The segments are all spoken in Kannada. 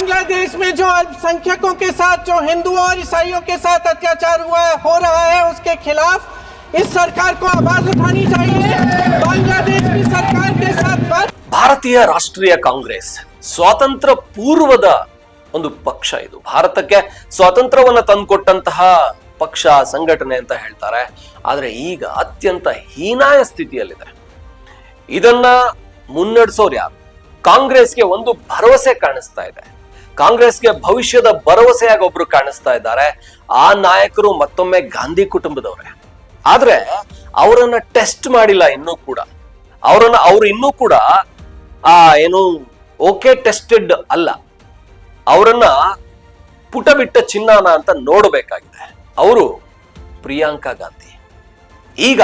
बांग्लादेश में जो अल्पसंख्यकों के साथ जो हिंदुओं और ईसाइयों के साथ अत्याचार हुआ है हो रहा है उसके खिलाफ इस सरकार को आवाज उठानी चाहिए बांग्लादेश की सरकार के साथ बात ಭಾರತೀಯ ರಾಷ್ಟ್ರೀಯ ಕಾಂಗ್ರೆಸ್ ಸ್ವಾತಂತ್ರ್ಯ ಪೂರ್ವದ ಒಂದು ಪಕ್ಷ ಇದು ಭಾರತಕ್ಕೆ ಸ್ವಾತಂತ್ರ್ಯವನ್ನ ತಂದುಕೊಟ್ಟಂತಹ ಪಕ್ಷ ಸಂಘಟನೆ ಅಂತ ಹೇಳ್ತಾರೆ ಆದ್ರೆ ಈಗ ಅತ್ಯಂತ ಹೀನಾಯ ಸ್ಥಿತಿಯಲ್ಲಿದೆ ಇದನ್ನ ಮುನ್ನಡೆಸೋರು ಯಾರು ಕಾಂಗ್ರೆಸ್ಗೆ ಒಂದು ಭರವಸೆ ಕಾಣಿಸ್ತಾ ಇದೆ ಕಾಂಗ್ರೆಸ್ಗೆ ಭವಿಷ್ಯದ ಭರವಸೆಯಾಗಿ ಒಬ್ರು ಕಾಣಿಸ್ತಾ ಇದ್ದಾರೆ. ಆ ನಾಯಕರು ಮತ್ತೊಮ್ಮೆ ಗಾಂಧಿ ಕುಟುಂಬದವ್ರೆ. ಆದ್ರೆ ಅವರನ್ನ ಟೆಸ್ಟ್ ಮಾಡಿಲ್ಲ ಇನ್ನೂ ಕೂಡ. ಅವರನ್ನ ಅವ್ರು ಇನ್ನೂ ಕೂಡ, ಆ, ಏನು, ಓಕೆ ಟೆಸ್ಟೆಡ್ ಅಲ್ಲ. ಅವರನ್ನ ಪುಟ ಬಿಟ್ಟ ಚಿನ್ನಾನ ಅಂತ ನೋಡಬೇಕಾಗಿದೆ. ಅವರು ಪ್ರಿಯಾಂಕಾ ಗಾಂಧಿ. ಈಗ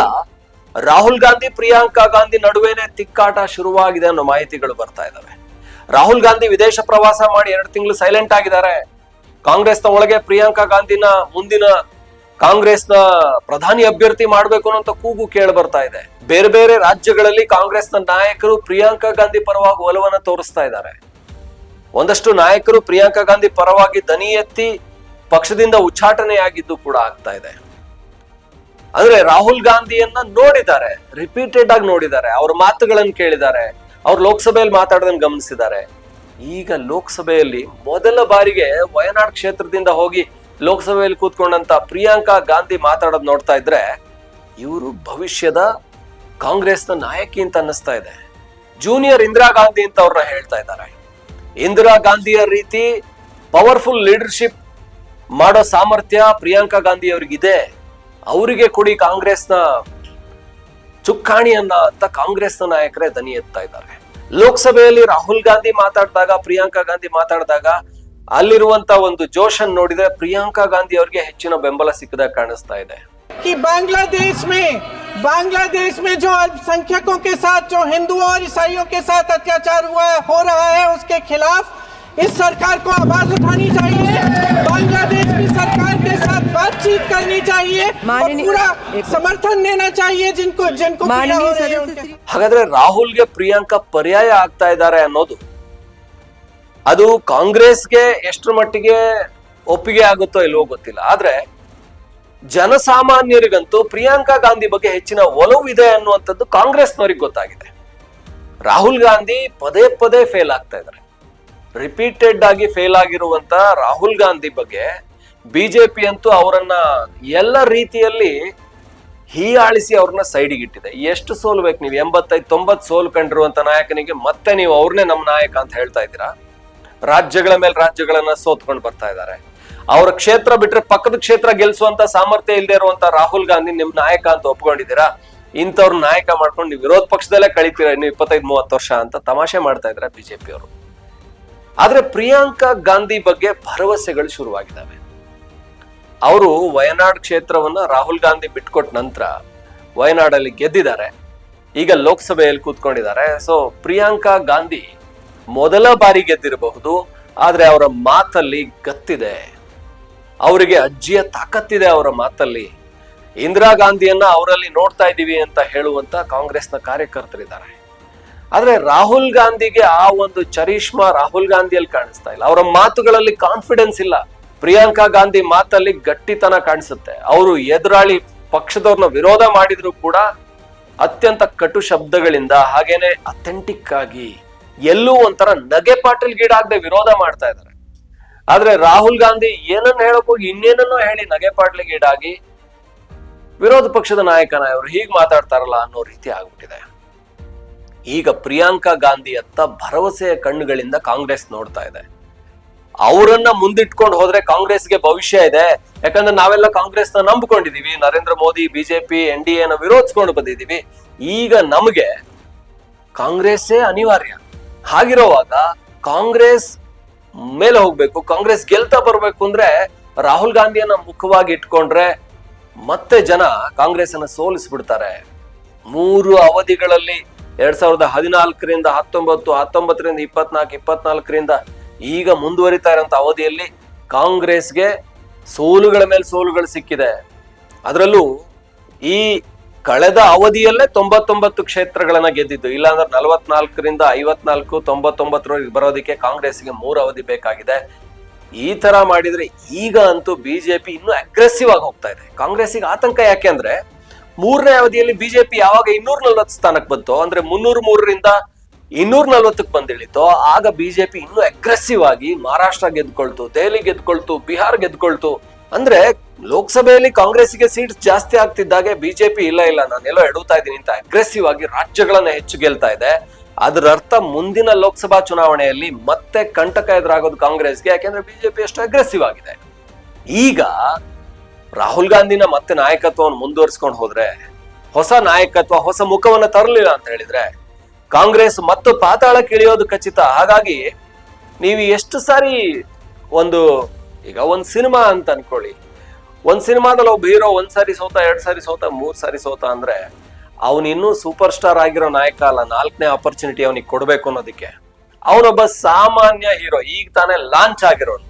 ರಾಹುಲ್ ಗಾಂಧಿ, ಪ್ರಿಯಾಂಕಾ ಗಾಂಧಿ ನಡುವೆನೆ ತಿಕ್ಕಾಟ ಶುರುವಾಗಿದೆ ಅನ್ನೋ ಮಾಹಿತಿಗಳು ಬರ್ತಾ ಇದಾವೆ. ರಾಹುಲ್ ಗಾಂಧಿ ವಿದೇಶ ಪ್ರವಾಸ ಮಾಡಿ ಎರಡು ತಿಂಗಳು ಸೈಲೆಂಟ್ ಆಗಿದ್ದಾರೆ. ಕಾಂಗ್ರೆಸ್ನ ಒಳಗೆ ಪ್ರಿಯಾಂಕಾ ಗಾಂಧಿನ ಮುಂದಿನ ಕಾಂಗ್ರೆಸ್ನ ಪ್ರಧಾನಿ ಅಭ್ಯರ್ಥಿ ಮಾಡಬೇಕು ಅನ್ನೋ ಕೂಗು ಕೇಳಿ ಬರ್ತಾ ಇದೆ. ಬೇರೆ ಬೇರೆ ರಾಜ್ಯಗಳಲ್ಲಿ ಕಾಂಗ್ರೆಸ್ನ ನಾಯಕರು ಪ್ರಿಯಾಂಕಾ ಗಾಂಧಿ ಪರವಾಗಿ ಒಲವನ್ನ ತೋರಿಸ್ತಾ ಇದ್ದಾರೆ. ಒಂದಷ್ಟು ನಾಯಕರು ಪ್ರಿಯಾಂಕಾ ಗಾಂಧಿ ಪರವಾಗಿ ದನಿ ಎತ್ತಿ ಪಕ್ಷದಿಂದ ಉಚ್ಚಾಟನೆಯಾಗಿದ್ದು ಕೂಡ ಆಗ್ತಾ ಇದೆ. ಅಂದ್ರೆ ರಾಹುಲ್ ಗಾಂಧಿಯನ್ನ ನೋಡಿದ್ದಾರೆ ರಿಪೀಟೆಡ್ ಆಗಿ ನೋಡಿದ್ದಾರೆ, ಅವ್ರ ಮಾತುಗಳನ್ನು ಕೇಳಿದ್ದಾರೆ. ಅವ್ರು ಲೋಕಸಭೆಯಲ್ಲಿ ಮಾತಾಡೋದನ್ನು ಗಮನಿಸಿದ್ದಾರೆ. ಈಗ ಲೋಕಸಭೆಯಲ್ಲಿ ಮೊದಲ ಬಾರಿಗೆ ವಯನಾಡ್ ಕ್ಷೇತ್ರದಿಂದ ಹೋಗಿ ಲೋಕಸಭೆಯಲ್ಲಿ ಕೂತ್ಕೊಂಡಂತ ಪ್ರಿಯಾಂಕಾ ಗಾಂಧಿ ಮಾತಾಡೋದ್ ನೋಡ್ತಾ ಇದ್ರೆ ಇವರು ಭವಿಷ್ಯದ ಕಾಂಗ್ರೆಸ್ನ ನಾಯಕಿ ಅಂತ ಅನ್ನಿಸ್ತಾ ಇದೆ. ಜೂನಿಯರ್ ಇಂದಿರಾ ಗಾಂಧಿ ಅಂತ ಅವ್ರನ್ನ ಹೇಳ್ತಾ ಇದ್ದಾರೆ. ಇಂದಿರಾ ಗಾಂಧಿಯ ರೀತಿ ಪವರ್ಫುಲ್ ಲೀಡರ್ಶಿಪ್ ಮಾಡೋ ಸಾಮರ್ಥ್ಯ ಪ್ರಿಯಾಂಕಾ ಗಾಂಧಿ ಅವ್ರಿಗಿದೆ. ಅವರಿಗೆ ಕೊಡಿ ಕಾಂಗ್ರೆಸ್ನ ಚುಕ್ಕಾಣಿಯನ್ನ ಅಂತ ಕಾಂಗ್ರೆಸ್ನ ನಾಯಕರೇ ದನಿ ಎತ್ತಾ ಇದ್ದಾರೆ ಲೋಕಸಭೆಯಲ್ಲಿ ರಾಹುಲ್ ಗಾಂಧಿ ಮಾತಾಡಿದಾಗ ಪ್ರಿಯಾಂಕಾ ಗಾಂಧಿ ಮಾತಾಡಿದಾಗ ಅಲ್ಲಿರುವಂತ ಒಂದು ಜೋಶನ್ ನೋಡಿದ್ರೆ ಪ್ರಿಯಾಂಕಾ ಗಾಂಧಿ ಅವ್ರಿಗೆ ಹೆಚ್ಚಿನ ಬೆಂಬಲ ಸಿಕ್ಕದಾಗ ಕಾಣಿಸ್ತಾ ಇದೆ कि बांग्लादेश में बांग्लादेश में जो अल्पसंख्यकों के साथ जो हिंदुओं और ईसाइयों के साथ अत्याचार हुआ है हो रहा है उसके खिलाफ इस सरकार को आवाज उठानी चाहिए बांग्लादेश की सरकार के साथ बातचीत करनी चाहिए और माननीय- पूरा एक- समर्थन देना चाहिए जिनको जिनको पीड़ा माननीय हो रही है सदस्य उनके श्री- ಹಾಗಾದ್ರೆ ರಾಹುಲ್ಗೆ ಪ್ರಿಯಾಂಕಾ ಪರ್ಯಾಯ ಆಗ್ತಾ ಇದ್ದಾರೆ ಅನ್ನೋದು ಅದು ಕಾಂಗ್ರೆಸ್ಗೆ ಎಷ್ಟರ ಮಟ್ಟಿಗೆ ಒಪ್ಪಿಗೆ ಆಗುತ್ತೋ ಇಲ್ವೋ ಗೊತ್ತಿಲ್ಲ ಆದ್ರೆ ಜನಸಾಮಾನ್ಯರಿಗಂತೂ ಪ್ರಿಯಾಂಕಾ ಗಾಂಧಿ ಬಗ್ಗೆ ಹೆಚ್ಚಿನ ಒಲವು ಇದೆ ಅನ್ನುವಂಥದ್ದು ಕಾಂಗ್ರೆಸ್ನವ್ರಿಗೆ ಗೊತ್ತಾಗಿದೆ ರಾಹುಲ್ ಗಾಂಧಿ ಪದೇ ಪದೇ ಫೇಲ್ ಆಗ್ತಾ ಇದ್ದಾರೆ ರಿಪೀಟೆಡ್ ಆಗಿ ಫೇಲ್ ಆಗಿರುವಂತ ರಾಹುಲ್ ಗಾಂಧಿ ಬಗ್ಗೆ ಬಿಜೆಪಿ ಅಂತೂ ಅವರನ್ನ ಎಲ್ಲ ರೀತಿಯಲ್ಲಿ ಹೀಯಾಳಿಸಿ ಅವ್ರನ್ನ ಸೈಡಿಗೆ ಇಟ್ಟಿದೆ. ಎಷ್ಟು ಸೋಲ್ಬೇಕು ನೀವು? ಎಂಬತ್ತೈದು, ತೊಂಬತ್ತು ಸೋಲು ಕಂಡಿರುವಂತ ನಾಯಕನಿಗೆ ಮತ್ತೆ ನೀವು ಅವ್ರನ್ನೇ ನಮ್ಮ ನಾಯಕ ಅಂತ ಹೇಳ್ತಾ ಇದ್ದೀರಾ? ರಾಜ್ಯಗಳ ಮೇಲೆ ರಾಜ್ಯಗಳನ್ನ ಸೋತ್ಕೊಂಡು ಬರ್ತಾ ಇದ್ದಾರೆ. ಅವರ ಕ್ಷೇತ್ರ ಬಿಟ್ರೆ ಪಕ್ಕದ ಕ್ಷೇತ್ರ ಗೆಲ್ಸುವಂತ ಸಾಮರ್ಥ್ಯ ಇಲ್ಲದೆ ಇರುವಂತ ರಾಹುಲ್ ಗಾಂಧಿ ನಿಮ್ ನಾಯಕ ಅಂತ ಒಪ್ಕೊಂಡಿದ್ದೀರಾ? ಇಂಥವ್ರ ನಾಯಕ ಮಾಡ್ಕೊಂಡು ನೀವು ವಿರೋಧ ಪಕ್ಷದಲ್ಲೇ ಕಳಿತೀರಾ ಇನ್ನು ಇಪ್ಪತ್ತೈದು, ಮೂವತ್ತು ವರ್ಷ ಅಂತ ತಮಾಷೆ ಮಾಡ್ತಾ ಇದ್ದಾರೆ ಬಿಜೆಪಿ ಅವರು ಆದ್ರೆ ಪ್ರಿಯಾಂಕಾ ಗಾಂಧಿ ಬಗ್ಗೆ ಭರವಸೆಗಳು ಶುರುವಾಗಿದ್ದಾವೆ. ಅವರು ವಯನಾಡ್ ಕ್ಷೇತ್ರವನ್ನ ರಾಹುಲ್ ಗಾಂಧಿ ಬಿಟ್ಕೊಟ್ಟ ನಂತರ ವಯನಾಡಲ್ಲಿ ಗೆದ್ದಿದ್ದಾರೆ. ಈಗ ಲೋಕಸಭೆಯಲ್ಲಿ ಕೂತ್ಕೊಂಡಿದ್ದಾರೆ. ಸೊ ಪ್ರಿಯಾಂಕಾ ಗಾಂಧಿ ಮೊದಲ ಬಾರಿ ಗೆದ್ದಿರಬಹುದು, ಆದ್ರೆ ಅವರ ಮಾತಲ್ಲಿ ಗತ್ತಿದೆ. ಅವರಿಗೆ ಅಜ್ಜಿಯ ತಾಕತ್ತಿದೆ ಅವರ ಮಾತಲ್ಲಿ. ಇಂದಿರಾ ಗಾಂಧಿಯನ್ನ ಅವರಲ್ಲಿ ನೋಡ್ತಾ ಇದ್ದೀವಿ ಅಂತ ಹೇಳುವಂತ ಕಾಂಗ್ರೆಸ್ನ ಕಾರ್ಯಕರ್ತರಿದ್ದಾರೆ. ಆದ್ರೆ ರಾಹುಲ್ ಗಾಂಧಿಗೆ ಆ ಒಂದು ಚರಿಷ್ಮಾ ರಾಹುಲ್ ಗಾಂಧಿಯಲ್ಲಿ ಕಾಣಿಸ್ತಾ ಇಲ್ಲ. ಅವರ ಮಾತುಗಳಲ್ಲಿ ಕಾನ್ಫಿಡೆನ್ಸ್ ಇಲ್ಲ. ಪ್ರಿಯಾಂಕಾ ಗಾಂಧಿ ಮಾತಲ್ಲಿ ಗಟ್ಟಿತನ ಕಾಣಿಸುತ್ತೆ. ಅವರು ಎದುರಾಳಿ ಪಕ್ಷದವ್ರನ್ನ ವಿರೋಧ ಮಾಡಿದ್ರು ಕೂಡ ಅತ್ಯಂತ ಕಟು ಶಬ್ದಗಳಿಂದ, ಹಾಗೇನೆ ಅಥೆಂಟಿಕ್ ಆಗಿ ಎಲ್ಲೂ ಒಂಥರ ನಗೆ ಪಾಟಲ್ಗೀಡಾಗದೆ ವಿರೋಧ ಮಾಡ್ತಾ ಇದ್ದಾರೆ ಆದ್ರೆ ರಾಹುಲ್ ಗಾಂಧಿ ಏನನ್ನ ಹೇಳಕ್ ಹೋಗಿ ಇನ್ನೇನನ್ನೋ ಹೇಳಿ ನಗೆ ಪಾಟ್ಲಿಗೀಡಾಗಿ ವಿರೋಧ ಪಕ್ಷದ ನಾಯಕನ ಇವರು ಹೀಗೆ ಮಾತಾಡ್ತಾರಲ್ಲ ಅನ್ನೋ ರೀತಿ ಆಗ್ಬಿಟ್ಟಿದೆ. ಈಗ ಪ್ರಿಯಾಂಕಾ ಗಾಂಧಿ ಅತ್ತ ಭರವಸೆಯ ಕಣ್ಣುಗಳಿಂದ ಕಾಂಗ್ರೆಸ್ ನೋಡ್ತಾ ಇದೆ. ಅವರನ್ನ ಮುಂದಿಟ್ಕೊಂಡು ಹೋದ್ರೆ ಕಾಂಗ್ರೆಸ್ಗೆ ಭವಿಷ್ಯ ಇದೆ. ಯಾಕಂದ್ರೆ ನಾವೆಲ್ಲ ಕಾಂಗ್ರೆಸ್ನ ನಂಬ್ಕೊಂಡಿದೀವಿ. Narendra Modi, BJP, N D ಎನ ವಿರೋಧಿಸ್ಕೊಂಡು ಬಂದಿದೀವಿ. ಈಗ ನಮಗೆ ಕಾಂಗ್ರೆಸ್ಸೇ ಅನಿವಾರ್ಯ. ಹಾಗಿರೋವಾಗ ಕಾಂಗ್ರೆಸ್ ಮೇಲೆ ಹೋಗ್ಬೇಕು, ಕಾಂಗ್ರೆಸ್ ಗೆಲ್ತಾ ಬರ್ಬೇಕು ಅಂದ್ರೆ ರಾಹುಲ್ ಗಾಂಧಿಯನ್ನ ಮುಖವಾಗಿ ಇಟ್ಕೊಂಡ್ರೆ ಮತ್ತೆ ಜನ ಕಾಂಗ್ರೆಸ್ ಅನ್ನ ಸೋಲಿಸ್ಬಿಡ್ತಾರೆ. ಮೂರು ಅವಧಿಗಳಲ್ಲಿ ಎರಡ್ ಸಾವಿರದ ಹದಿನಾಲ್ಕರಿಂದ ಹತ್ತೊಂಬತ್ತು, ಹತ್ತೊಂಬತ್ತರಿಂದ ಇಪ್ಪತ್ನಾಲ್ಕು, ಇಪ್ಪತ್ನಾಲ್ಕರಿಂದ ಈಗ ಮುಂದುವರಿತಾ ಇರೋಂಥ ಅವಧಿಯಲ್ಲಿ ಕಾಂಗ್ರೆಸ್ಗೆ ಸೋಲುಗಳ ಮೇಲೆ ಸೋಲುಗಳು ಸಿಕ್ಕಿದೆ. ಅದರಲ್ಲೂ ಈ ಕಳೆದ ಅವಧಿಯಲ್ಲೇ ತೊಂಬತ್ತೊಂಬತ್ತು ಕ್ಷೇತ್ರಗಳನ್ನ ಗೆದ್ದಿದ್ದು, ಇಲ್ಲಾಂದ್ರೆ ನಲವತ್ನಾಲ್ಕರಿಂದ ಐವತ್ನಾಲ್ಕು, ತೊಂಬತ್ತೊಂಬತ್ತರವರೆಗೆ ಬರೋದಕ್ಕೆ ಕಾಂಗ್ರೆಸ್ಗೆ ಮೂರು ಅವಧಿ ಬೇಕಾಗಿದೆ. ಈ ತರ ಮಾಡಿದ್ರೆ ಈಗ ಅಂತೂ ಬಿಜೆಪಿ ಇನ್ನೂ ಅಗ್ರೆಸಿವ್ ಆಗಿ ಹೋಗ್ತಾ ಇದೆ. ಕಾಂಗ್ರೆಸ್ಸಿಗೆ ಆತಂಕ ಯಾಕೆ ಅಂದ್ರೆ, ಮೂರನೇ ಅವಧಿಯಲ್ಲಿ ಬಿಜೆಪಿ ಯಾವಾಗ ಇನ್ನೂರ ನಲ್ವತ್ತು ಸ್ಥಾನಕ್ಕೆ ಬಂತೋ, ಅಂದ್ರೆ ಮುನ್ನೂರ ಮೂರರಿಂದ ಇನ್ನೂರ ನಲ್ವತ್ತಕ್ಕೆ ಬಂದಿಳಿತೋ. ಆಗ ಬಿಜೆಪಿ ಇನ್ನೂ ಅಗ್ರೆಸಿವ್ ಆಗಿ ಮಹಾರಾಷ್ಟ್ರ ಗೆದ್ಕೊಳ್ತು, ದೆಹಲಿ ಗೆದ್ಕೊಳ್ತು, ಬಿಹಾರ್ ಗೆದ್ಕೊಳ್ತು. ಅಂದ್ರೆ ಲೋಕಸಭೆಯಲ್ಲಿ ಕಾಂಗ್ರೆಸ್ಗೆ ಸೀಟ್ಸ್ ಜಾಸ್ತಿ ಆಗ್ತಿದ್ದಾಗೆ ಬಿಜೆಪಿ ಇಲ್ಲ ಇಲ್ಲ. ನಾನೆಲ್ಲೋ ಎಡುತ್ತಾ ಇದ್ದೀನಿ ಅಂತ ಅಗ್ರೆಸಿವ್ ಆಗಿ ರಾಜ್ಯಗಳನ್ನ ಹೆಚ್ಚು ಗೆಲ್ತಾ ಇದೆ. ಅದರ ಅರ್ಥ ಮುಂದಿನ ಲೋಕಸಭಾ ಚುನಾವಣೆಯಲ್ಲಿ ಮತ್ತೆ ಕಂಟಕ ಎದುರಾಗೋದು ಕಾಂಗ್ರೆಸ್ಗೆ, ಯಾಕೆಂದ್ರೆ ಬಿಜೆಪಿ ಅಷ್ಟು ಅಗ್ರೆಸಿವ್ ಆಗಿದೆ. ಈಗ ರಾಹುಲ್ ಗಾಂಧಿನ ಮತ್ತೆ ನಾಯಕತ್ವವನ್ನು ಮುಂದುವರಿಸ್ಕೊಂಡು ಹೋದ್ರೆ, ಹೊಸ ನಾಯಕತ್ವ, ಹೊಸ ಮುಖವನ್ನ ತರಲಿಲ್ಲ ಅಂತ ಹೇಳಿದ್ರೆ ಕಾಂಗ್ರೆಸ್ ಮತ್ತು ಪಾತಾಳ ಕಿಳಿಯೋದು ಖಚಿತ. ಹಾಗಾಗಿ ನೀವು ಎಷ್ಟು ಸಾರಿ ಒಂದು, ಈಗ ಒಂದ್ ಸಿನಿಮಾ ಅಂತ ಅನ್ಕೊಳ್ಳಿ. ಒಂದ್ ಸಿನಿಮಾದಲ್ಲಿ ಒಬ್ಬ ಹೀರೋ ಒಂದ್ ಸಾರಿ ಸೋತ, ಎರಡ್ ಸಾರಿ ಸೋತ, ಮೂರ್ ಸಾರಿ ಸೋತ ಅಂದ್ರೆ ಅವನಿನ್ನೂ ಸೂಪರ್ ಸ್ಟಾರ್ ಆಗಿರೋ ನಾಯಕ ಅಲ್ಲ, ನಾಲ್ಕನೇ ಆಪರ್ಚುನಿಟಿ ಅವನಿಗೆ ಕೊಡ್ಬೇಕು ಅನ್ನೋದಕ್ಕೆ. ಅವನೊಬ್ಬ ಸಾಮಾನ್ಯ ಹೀರೋ, ಈಗ ತಾನೇ ಲಾಂಚ್ ಆಗಿರೋನು.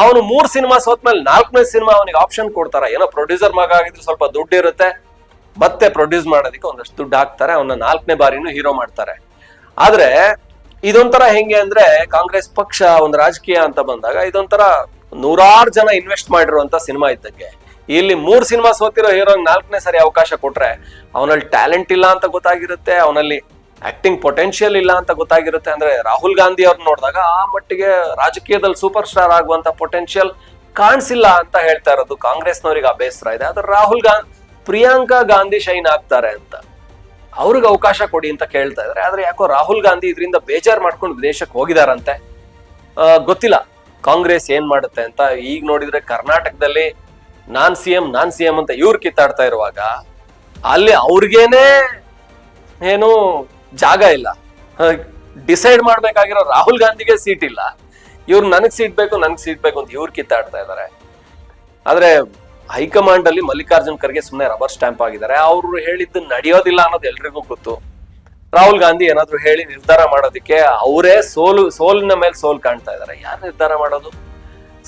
ಅವನು ಮೂರ್ ಸಿನಿಮಾ ಸೋತ್ಮೇಲೆ ನಾಲ್ಕನೇ ಸಿನಿಮಾ ಅವನಿಗೆ ಆಪ್ಷನ್ ಕೊಡ್ತಾರ. ಏನೋ ಪ್ರೊಡ್ಯೂಸರ್ ಮಗ ಆಗಿದ್ರೆ ಸ್ವಲ್ಪ ದುಡ್ಡು ಇರುತ್ತೆ ಮತ್ತೆ ಪ್ರೊಡ್ಯೂಸ್ ಮಾಡೋದಕ್ಕೆ ಒಂದಷ್ಟು ದುಡ್ಡು ಹಾಕ್ತಾರೆ ಅವನ್ನ ನಾಲ್ಕನೇ ಬಾರಿನೂ ಹೀರೋ ಮಾಡ್ತಾರೆ. ಆದ್ರೆ, ಇದೊಂಥರ ಹೆಂಗೆ ಅಂದ್ರೆ ಕಾಂಗ್ರೆಸ್ ಪಕ್ಷ ಒಂದು ರಾಜಕೀಯ ಅಂತ ಬಂದಾಗ ಇದೊಂಥರ ನೂರಾರು ಜನ ಇನ್ವೆಸ್ಟ್ ಮಾಡಿರುವಂತ ಸಿನಿಮಾ ಇದ್ದಂಗೆ. ಇಲ್ಲಿ ಮೂರ್ ಸಿನಿಮಾ ಸೋತಿರೋ ಹೀರೋ ನಾಲ್ಕನೇ ಸರಿ ಅವಕಾಶ ಕೊಟ್ರೆ ಅವನಲ್ಲಿ ಟ್ಯಾಲೆಂಟ್ ಇಲ್ಲ ಅಂತ ಗೊತ್ತಾಗಿರುತ್ತೆ, ಅವನಲ್ಲಿ ಆಕ್ಟಿಂಗ್ ಪೊಟೆನ್ಶಿಯಲ್ ಇಲ್ಲ ಅಂತ ಗೊತ್ತಾಗಿರುತ್ತೆ ಅಂದ್ರೆ ರಾಹುಲ್ ಗಾಂಧಿ ಅವ್ರನ್ನ ನೋಡಿದಾಗ ಆ ಮಟ್ಟಿಗೆ ರಾಜಕೀಯದಲ್ಲಿ ಸೂಪರ್ ಸ್ಟಾರ್ ಆಗುವಂತ ಪೊಟೆನ್ಶಿಯಲ್ ಕಾಣಿಸಿಲ್ಲ ಅಂತ ಹೇಳ್ತಾ ಇರೋದು ಕಾಂಗ್ರೆಸ್ನವರಿಗೆ ಆ ಬೇಸರ ಇದೆ. ಆದ್ರೆ ರಾಹುಲ್ ಗಾಂಧಿ ಪ್ರಿಯಾಂಕಾ ಗಾಂಧಿ ಶೈನ್ ಆಗ್ತಾರೆ ಅಂತ. ಅವ್ರಿಗೆ ಅವಕಾಶ ಕೊಡಿ ಅಂತ ಕೇಳ್ತಾ ಇದ್ದಾರೆ ಆದ್ರೆ ಯಾಕೋ ರಾಹುಲ್ ಗಾಂಧಿ ಇದರಿಂದ ಬೇಜಾರ್ ಮಾಡ್ಕೊಂಡು ವಿದೇಶಕ್ಕೆ ಹೋಗಿದಾರಂತೆ. ಗೊತ್ತಿಲ್ಲ. ಕಾಂಗ್ರೆಸ್ ಏನ್ ಮಾಡುತ್ತೆ ಅಂತ ಈಗ ನೋಡಿದ್ರೆ ಕರ್ನಾಟಕದಲ್ಲಿ ನಾನ್ ಸಿ ಎಂ, ನಾನ್ ಸಿ ಎಂ ಅಂತ ಇವ್ರು ಕಿತ್ತಾಡ್ತಾ ಇರುವಾಗ ಅಲ್ಲಿ ಅವ್ರಿಗೇನೆ ಏನು ಜಾಗ ಇಲ್ಲ. ಡಿಸೈಡ್ ಮಾಡ್ಬೇಕಾಗಿರೋ ರಾಹುಲ್ ಗಾಂಧಿಗೆ ಸೀಟ್ ಇಲ್ಲ. ಇವ್ರು ನನಗ್ ಸೀಟ್ ಬೇಕು, ನನಗ್ ಸೀಟ್ ಬೇಕು ಅಂತ ಇವ್ರು ಕಿತ್ತಾಡ್ತಾ ಇದ್ದಾರೆ ಆದ್ರೆ ಹೈಕಮಾಂಡ್ ಅಲ್ಲಿ ಮಲ್ಲಿಕಾರ್ಜುನ್ ಖರ್ಗೆ ಸುಮ್ಮನೆ ರಬ್ಬರ್ ಸ್ಟ್ಯಾಂಪ್ ಆಗಿದ್ದಾರೆ. ಅವರು ಹೇಳಿದ್ದು ನಡೆಯೋದಿಲ್ಲ ಅನ್ನೋದು ಎಲ್ರಿಗೂ ಗೊತ್ತು. ರಾಹುಲ್ ಗಾಂಧಿ ಏನಾದ್ರು ಹೇಳಿ ನಿರ್ಧಾರ ಮಾಡೋದಕ್ಕೆ ಅವರೇ ಸೋಲು, ಸೋಲಿನ ಮೇಲೆ ಸೋಲ್ ಕಾಣ್ತಾ ಇದ್ದಾರೆ. ಯಾರು ನಿರ್ಧಾರ ಮಾಡೋದು?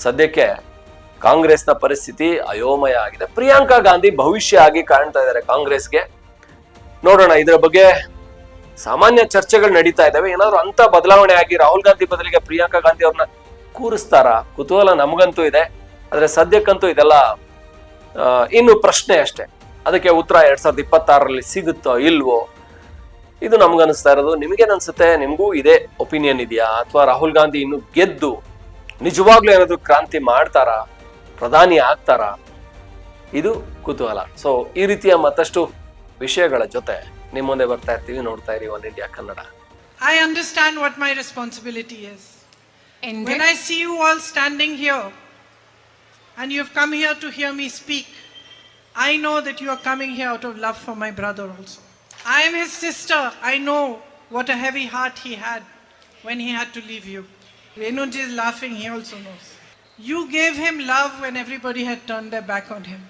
ಸದ್ಯಕ್ಕೆ ಕಾಂಗ್ರೆಸ್ನ ಪರಿಸ್ಥಿತಿ ಅಯೋಮಯ ಆಗಿದೆ. ಪ್ರಿಯಾಂಕಾ ಗಾಂಧಿ ಭವಿಷ್ಯ ಆಗಿ ಕಾಣ್ತಾ ಇದ್ದಾರೆ ಕಾಂಗ್ರೆಸ್ಗೆ. ನೋಡೋಣ, ಇದರ ಬಗ್ಗೆ ಸಾಮಾನ್ಯ ಚರ್ಚೆಗಳು ನಡೀತಾ ಇದ್ದಾವೆ. ಏನಾದ್ರು ಅಂತ ಬದಲಾವಣೆ ಆಗಿ ರಾಹುಲ್ ಗಾಂಧಿ ಬದಲಿಗೆ ಪ್ರಿಯಾಂಕಾ ಗಾಂಧಿ ಅವ್ರನ್ನ ಕೂರಿಸ್ತಾರ? ಕುತೂಹಲ ನಮಗಂತೂ ಇದೆ. ಆದ್ರೆ ಸದ್ಯಕ್ಕಂತೂ ಇದೆಲ್ಲ ಇನ್ನು ಪ್ರಶ್ನೆ ಅಷ್ಟೇ. ಅದಕ್ಕೆ ಉತ್ತರ ಎರಡ್ ಸಾವಿರದ ಇಪ್ಪತ್ತಾರರಲ್ಲಿ ಸಿಗುತ್ತೋ ಇಲ್ವೋ? ಇದು ನಮ್ಗನ್ನಿಸ್ತಾ ಇರೋದು. ನಿಮ್ಗೇನ್ ಅನ್ಸುತ್ತೆ ನಿಮ್ಗೂ ಇದೇ ಒಪಿನಿಯನ್ ಇದೆಯಾ? ಅಥವಾ ರಾಹುಲ್ ಗಾಂಧಿ ಇನ್ನು ಗೆದ್ದು ನಿಜವಾಗ್ಲೂ ಏನಾದ್ರು ಕ್ರಾಂತಿ ಮಾಡ್ತಾರಾ? ಪ್ರಧಾನಿ ಆಗ್ತಾರಾ? ಇದು ಕುತೂಹಲ. ಸೊ ಈ ರೀತಿಯ ಮತ್ತಷ್ಟು ವಿಷಯಗಳ ಜೊತೆ ನಿಮ್ಮ ಮುಂದೆ ಬರ್ತಾ ಇರ್ತೀವಿ. ನೋಡ್ತಾ ಇರಿ one India Kannada I understand what my responsibility is When I see you all standing here and you've come here to hear me speak, I know that you are coming here out of love for my brother also. I am his sister. I know what a heavy heart he had when he had to leave you. Renuj is laughing, he also knows. You gave him love when everybody had turned their back on him.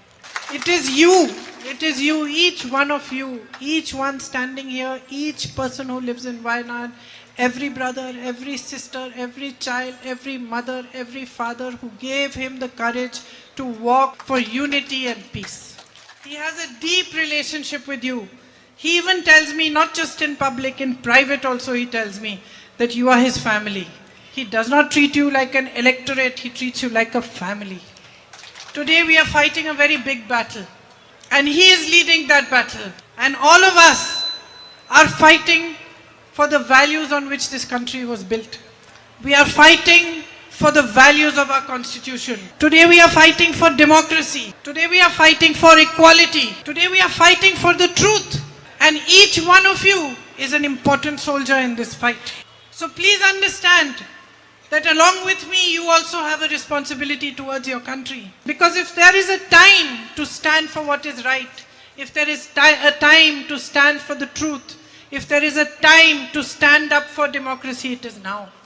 It is you, it is you, each one of you, each one standing here, each person who lives in Wayanad, every brother, every sister, every child, every mother, every father who gave him the courage to walk for unity and peace. He has a deep relationship with you. He even tells me, not just in public, in private also, he tells me that you are his family. He does not treat you like an electorate, he treats you like a family. Today we are fighting a very big battle, and he is leading that battle. And all of us are fighting for the values on which this country was built. We are fighting for the values of our constitution. Today we are fighting for democracy. Today we are fighting for equality. Today we are fighting for the truth. And each one of you is an important soldier in this fight. So please understand that along with me, you also have a responsibility towards your country. Because if there is a time to stand for what is right, if there is ti- a time to stand for the truth, if there is a time to stand up for democracy, it is now.